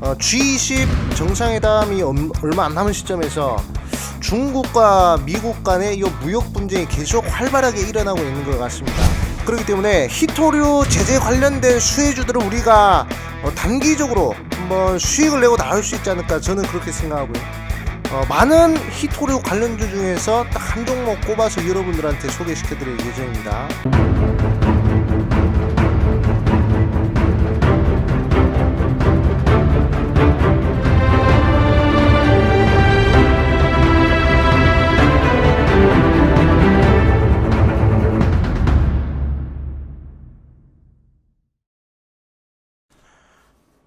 어, G20 정상회담이 엄- 얼마 안 남은 시점에서 중국과 미국 간의 이 무역 분쟁이 계속 활발하게 일어나고 있는 것 같습니다. 그렇기 때문에 히토류 제재 관련된 수혜주들을 우리가 어, 단기적으로 한번 수익을 내고 나올 수 있지 않을까 저는 그렇게 생각하고요. 어, 많은 히토류 관련주 중에서 딱 한 종목 꼽아서 여러분들한테 소개시켜드릴 예정입니다.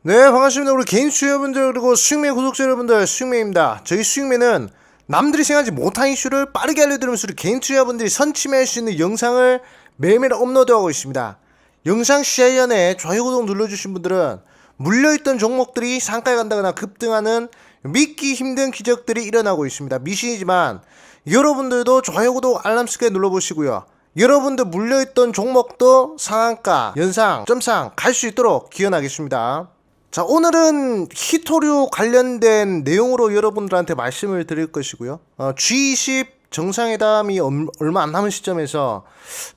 네 반갑습니다. 우리 개인 수요분들 그리고 수익맨 구독자 여러분들 수익맨입니다. 저희 수익맨은 남들이 생각하지 못한 이슈를 빠르게 알려드리면서 개인 투자분들이 선침할 수 있는 영상을 매일매일 업로드하고 있습니다. 영상 시작 전에 좋아요 구독 눌러주신 분들은 물려있던 종목들이 상가에 간다거나 급등하는 믿기 힘든 기적들이 일어나고 있습니다. 미신이지만 여러분들도 좋아요 구독 알람 설정 눌러보시고요. 여러분들 물려있던 종목도 상한가, 연상, 점상 갈 수 있도록 기원하겠습니다. 자, 오늘은 히토류 관련된 내용으로 여러분들한테 말씀을 드릴 것이고요. 어, G20 정상회담이 엄- 얼마 안 남은 시점에서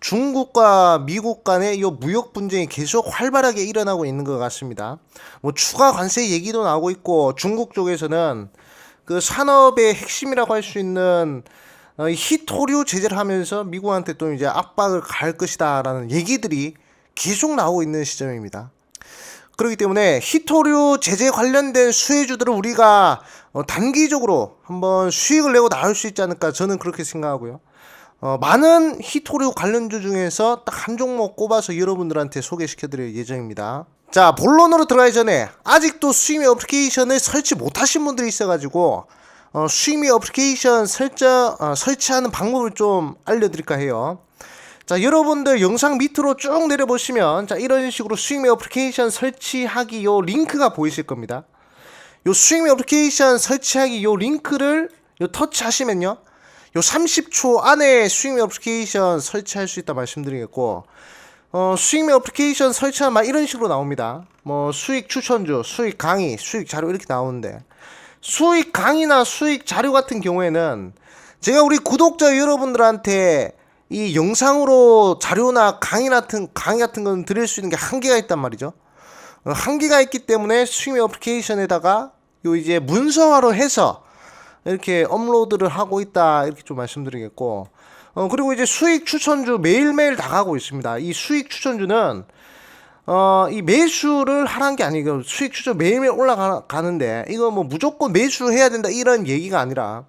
중국과 미국 간의 이 무역 분쟁이 계속 활발하게 일어나고 있는 것 같습니다. 뭐 추가 관세 얘기도 나오고 있고 중국 쪽에서는 그 산업의 핵심이라고 할 수 있는 어, 이 히토류 제재를 하면서 미국한테 또 이제 압박을 가할 것이다라는 얘기들이 계속 나오고 있는 시점입니다. 그렇기 때문에 히토류 제재 관련된 수혜주들을 우리가 어, 단기적으로 한번 수익을 내고 나올 수 있지 않을까 저는 그렇게 생각하고요. 어, 많은 히토류 관련주 중에서 딱 한 종목 꼽아서 여러분들한테 소개시켜드릴 예정입니다. 자, 본론으로 들어가기 전에 아직도 수익의 어플리케이션을 설치 못하신 분들이 있어가지고 어, 수익의 어플리케이션 설정, 어, 설치하는 방법을 좀 알려드릴까 해요. 자, 여러분들 영상 밑으로 쭉 내려보시면 자, 이런 식으로 스윙메 어플리케이션 설치하기 요 링크가 보이실 겁니다. 요 스윙메 어플리케이션 설치하기 요 링크를 요 터치하시면요. 요 30초 안에 스윙메 어플리케이션 설치할 수 있다 말씀드리겠고 어, 수익메 어플리케이션 설치하면 막 이런 식으로 나옵니다. 뭐 수익 추천주, 수익 강의, 수익 자료 이렇게 나오는데 수익 강의나 수익 자료 같은 경우에는 제가 우리 구독자 여러분들한테 이 영상으로 자료나 강의 같은 강의 같은 건 드릴 수 있는 게 한계가 있단 말이죠. 어, 한계가 있기 때문에 스트리밍 어플리케이션에다가 요 이제 문서화로 해서 이렇게 업로드를 하고 있다 이렇게 좀 말씀드리겠고 어 그리고 이제 수익 추천주 매일매일 나가고 있습니다. 이 수익 추천주는 어, 이 매수를 하라는 게 아니고 수익 추천 매일매일 올라가는데 이거 뭐 무조건 매수해야 된다 이런 얘기가 아니라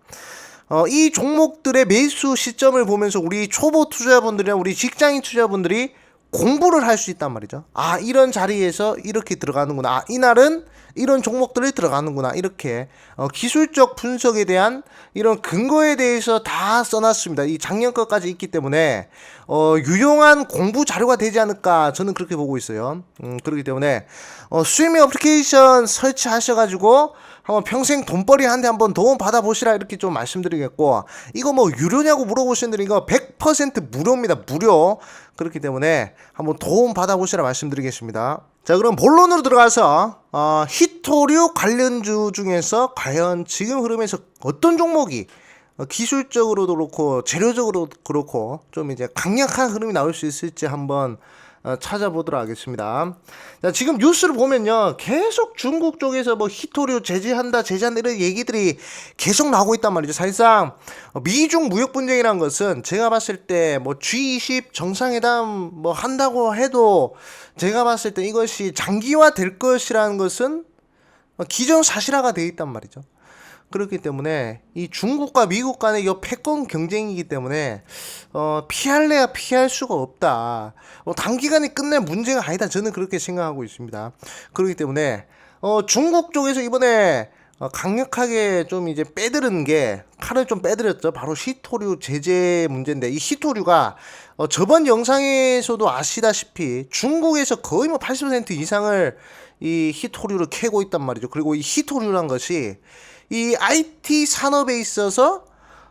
어, 이 종목들의 매수 시점을 보면서 우리 초보 투자분들이나 우리 직장인 투자분들이 공부를 할 수 있단 말이죠. 아, 이런 자리에서 이렇게 들어가는구나. 아, 이날은 이런 종목들이 들어가는구나. 이렇게 어, 기술적 분석에 대한 이런 근거에 대해서 다 써놨습니다. 이 작년 것까지 있기 때문에 어, 유용한 공부 자료가 되지 않을까 저는 그렇게 보고 있어요. 음, 그렇기 때문에 어, 스트리밍 어플리케이션 설치하셔가지고 한번 평생 돈벌이 한데 한번 도움 받아보시라 이렇게 좀 말씀드리겠고 이거 뭐 유료냐고 물어보시는 분들 이거 100% 무료입니다. 무료. 그렇기 때문에 한번 도움 받아보시라 말씀드리겠습니다. 자 그럼 본론으로 들어가서 어, 히토류 관련주 중에서 과연 지금 흐름에서 어떤 종목이 어, 기술적으로도 그렇고 재료적으로도 그렇고 좀 이제 강력한 흐름이 나올 수 있을지 한번 어, 찾아보도록 하겠습니다. 자, 지금 뉴스를 보면요. 계속 중국 쪽에서 뭐 히토류 제재한다, 제재한다 이런 얘기들이 계속 나오고 있단 말이죠. 사실상 어, 미중 무역 분쟁이라는 것은 제가 봤을 때 뭐 G20 정상회담 뭐 한다고 해도 제가 봤을 때 이것이 장기화 될 것이라는 것은 어, 기정사실화가 되어 있단 말이죠. 그렇기 때문에 이 중국과 미국 간의 이 패권 경쟁이기 때문에 어, 피할래야 피할 수가 없다. 어, 단기간에 끝낼 문제가 아니다. 저는 그렇게 생각하고 있습니다. 그렇기 때문에 어, 중국 쪽에서 이번에 어, 강력하게 좀 이제 빼들은 게 칼을 좀 빼들였죠. 바로 히토류 제재 문제인데 이 히토류가 어, 저번 영상에서도 아시다시피 중국에서 거의 뭐 80% 이상을 이 히토류를 캐고 있단 말이죠. 그리고 이 히토류란 것이 이 IT 산업에 있어서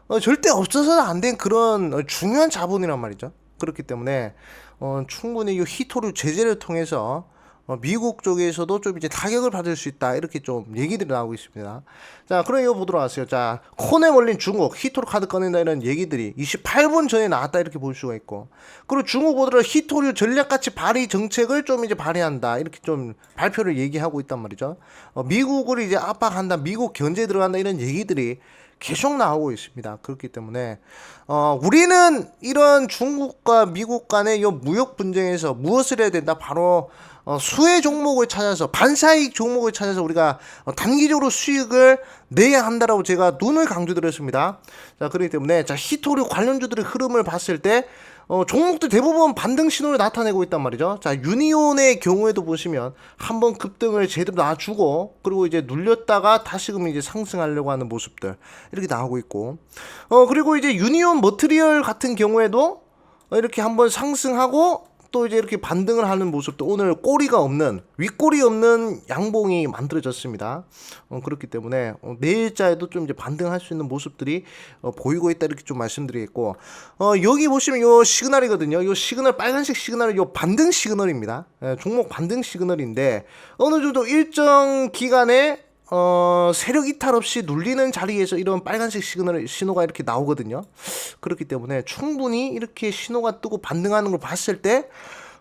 어, 절대 없어서는 안 된 그런 어, 중요한 자본이란 말이죠. 그렇기 때문에 어, 충분히 이 히토류 제재를 통해서 어, 미국 쪽에서도 좀 이제 타격을 받을 수 있다 이렇게 좀 얘기들이 나오고 있습니다. 자, 그럼 이거 보도록 하세요. 자, 콘에 몰린 중국 히토리 카드 꺼낸다 이런 얘기들이 28분 전에 나왔다 이렇게 볼 수가 있고, 그리고 중국 보드로 히토리 전략가치 발휘 정책을 좀 이제 발휘한다 이렇게 좀 발표를 얘기하고 있단 말이죠. 어, 미국을 이제 압박한다, 미국 견제 들어간다 이런 얘기들이 계속 나오고 있습니다. 그렇기 때문에 어, 우리는 이런 중국과 미국 간의 이 무역 분쟁에서 무엇을 해야 된다? 바로 어, 수혜 종목을 찾아서 반사이익 종목을 찾아서 우리가 어, 단기적으로 수익을 내야 한다라고 제가 눈을 강조드렸습니다. 자 그렇기 때문에 자 히토리 관련주들의 흐름을 봤을 때 어, 종목들 대부분 반등 신호를 나타내고 있단 말이죠. 자, 유니온의 경우에도 보시면 한번 급등을 제대로 놔주고 그리고 이제 눌렸다가 다시금 이제 상승하려고 하는 모습들 이렇게 나오고 있고 어, 그리고 이제 유니온 머트리얼 같은 경우에도 이렇게 한번 상승하고 또 이제 이렇게 반등을 하는 모습도 오늘 꼬리가 없는 윗꼬리 없는 양봉이 만들어졌습니다. 어, 그렇기 때문에 어, 내일자에도 좀 이제 반등할 수 있는 모습들이 어, 보이고 있다 이렇게 좀 말씀드리겠고 어, 여기 보시면 요 시그널이거든요. 요 시그널 빨간색 시그널은 요 반등 시그널입니다. 예, 종목 반등 시그널인데 어느 정도 일정 기간에 어, 세력 이탈 없이 눌리는 자리에서 이런 빨간색 시그널 신호가 이렇게 나오거든요. 그렇기 때문에 충분히 이렇게 신호가 뜨고 반등하는 걸 봤을 때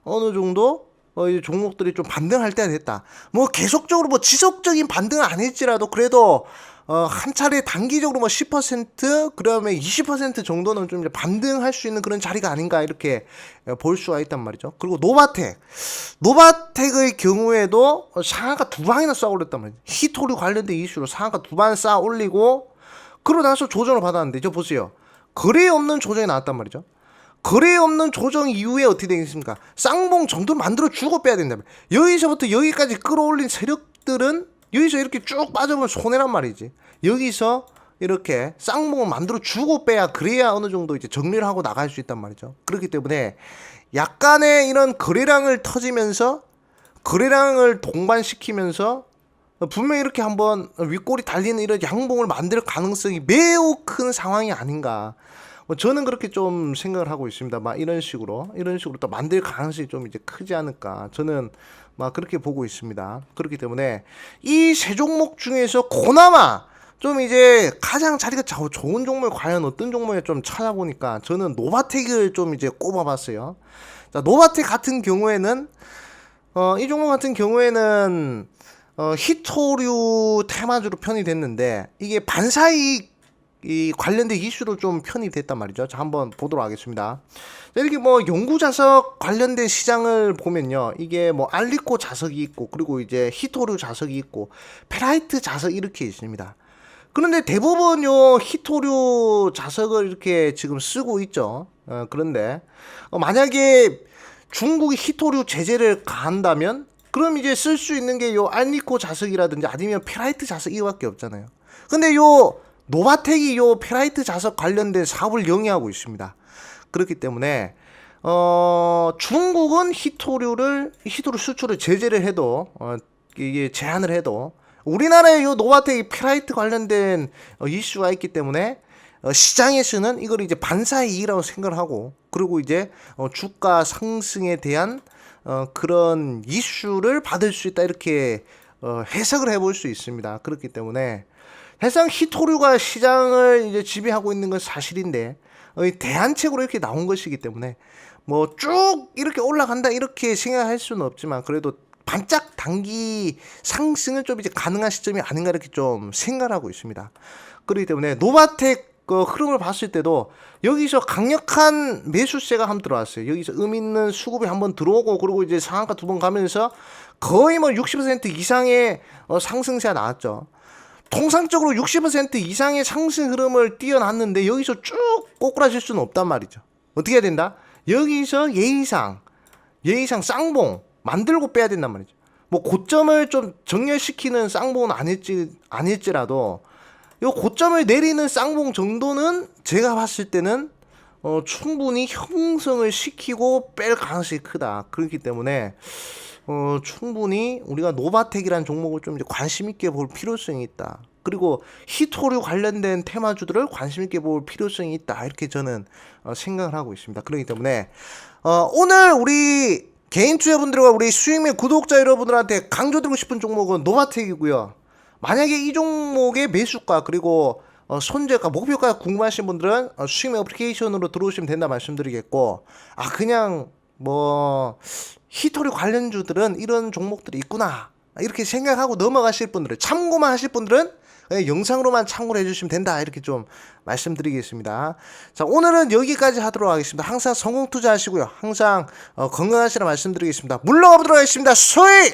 어느 정도 어, 이 종목들이 좀 반등할 때가 됐다. 뭐 계속적으로 뭐 지속적인 반등은 아닐지라도 그래도 어, 한 차례 단기적으로 뭐 10% 그다음에 20% 정도는 좀 반등할 수 있는 그런 자리가 아닌가 이렇게 어, 볼 수가 있단 말이죠. 그리고 노바텍, 노바텍의 경우에도 상한가 두 방이나 쌓아 올렸단 말이죠. 히토류 관련된 이슈로 상한가 두 방 쌓아 올리고 그러고 나서 조정을 받았는데 저 보세요. 거래 없는 조정이 나왔단 말이죠. 거래 없는 조정 이후에 어떻게 되겠습니까? 쌍봉 정도 만들어 주고 빼야 된다면 여기서부터 여기까지 끌어올린 세력들은 여기서 이렇게 쭉 빠져보면 손해란 말이지. 여기서 이렇게 쌍봉을 만들어 주고 빼야 그래야 어느 정도 이제 정리를 하고 나갈 수 있단 말이죠. 그렇기 때문에 약간의 이런 거래량을 터지면서 거래량을 동반시키면서 분명히 이렇게 한번 윗골이 달리는 이런 양봉을 만들 가능성이 매우 큰 상황이 아닌가. 뭐 저는 그렇게 좀 생각을 하고 있습니다. 막 이런 식으로 이런 식으로 또 만들 가능성이 좀 이제 크지 않을까. 저는 막 그렇게 보고 있습니다. 그렇기 때문에 이 세 종목 중에서 고나마 좀 이제 가장 자리가 자- 좋은 종목 과연 어떤 종목에 좀 찾아보니까 저는 노바텍을 좀 이제 꼽아봤어요. 자 노바텍 같은 경우에는 어, 이 종목 같은 경우에는 어, 히토류 테마주로 편이 됐는데 이게 반사이익 이 관련된 이슈로 좀 편이 됐단 말이죠. 자, 한번 보도록 하겠습니다. 자, 이렇게 뭐 연구 자석 관련된 시장을 보면요. 이게 뭐 알리코 자석이 있고 그리고 이제 히토류 자석이 있고 페라이트 자석 이렇게 있습니다. 그런데 대부분 요 히토류 자석을 이렇게 지금 쓰고 있죠. 어, 그런데 어, 만약에 중국이 히토류 제재를 가한다면 그럼 이제 쓸 수 있는 게 요 알리코 자석이라든지 아니면 페라이트 자석 이거밖에 없잖아요. 근데 요 노바텍이 요 페라이트 자석 관련된 사업을 영위하고 있습니다. 그렇기 때문에 어 중국은 히토류를 히토류 수출을 제재를 해도 어 이게 제한을 해도 우리나라의 요 노바텍이 페라이트 관련된 어, 이슈가 있기 때문에 어, 시장에서는 이걸 이제 반사이익이라고 생각을 하고 그리고 이제 어, 주가 상승에 대한 어, 그런 이슈를 받을 수 있다 이렇게 어, 해석을 해볼 수 있습니다. 그렇기 때문에 해상 히토류가 시장을 이제 지배하고 있는 건 사실인데 어, 이 대안책으로 이렇게 나온 것이기 때문에 뭐 쭉 이렇게 올라간다 이렇게 생각할 수는 없지만 그래도 반짝 단기 상승은 좀 이제 가능한 시점이 아닌가 이렇게 좀 생각하고 있습니다. 그렇기 때문에 노바텍 그 흐름을 봤을 때도 여기서 강력한 매수세가 한번 들어왔어요. 여기서 음 있는 수급이 한번 들어오고 그리고 이제 상한가 두 번 가면서 거의 뭐 60% 이상의 어, 상승세가 나왔죠. 통상적으로 60% 이상의 상승 흐름을 띄어놨는데 여기서 쭉 꼬꾸라질 수는 없단 말이죠. 어떻게 해야 된다? 여기서 예의상 예의상 쌍봉 만들고 빼야 된단 말이죠. 뭐 고점을 좀 정렬시키는 쌍봉은 아닐지 아닐지라도 요 고점을 내리는 쌍봉 정도는 제가 봤을 때는 어, 충분히 형성을 시키고 뺄 가능성이 크다. 그렇기 때문에 어, 충분히 우리가 노바텍이라는 종목을 좀 이제 관심 있게 볼 필요성이 있다. 그리고 히토류 관련된 테마주들을 관심 있게 볼 필요성이 있다. 이렇게 저는 어, 생각을 하고 있습니다. 그렇기 때문에 어, 오늘 우리 개인 투자분들과 우리 수익맨 구독자 여러분들한테 강조드리고 싶은 종목은 노바텍이고요. 만약에 이 종목의 매수가 그리고 어, 손재가 목표가 궁금하신 분들은 어, 수익맨 어플리케이션으로 들어오시면 된다 말씀드리겠고 아 그냥 뭐 히토리 관련주들은 이런 종목들이 있구나. 이렇게 생각하고 넘어가실 분들은 참고만 하실 분들은 영상으로만 참고를 해주시면 된다 이렇게 좀 말씀드리겠습니다. 자 오늘은 여기까지 하도록 하겠습니다. 항상 성공 투자하시고요. 항상 어, 건강하시라 말씀드리겠습니다. 물러가 보도록 하겠습니다. 소이.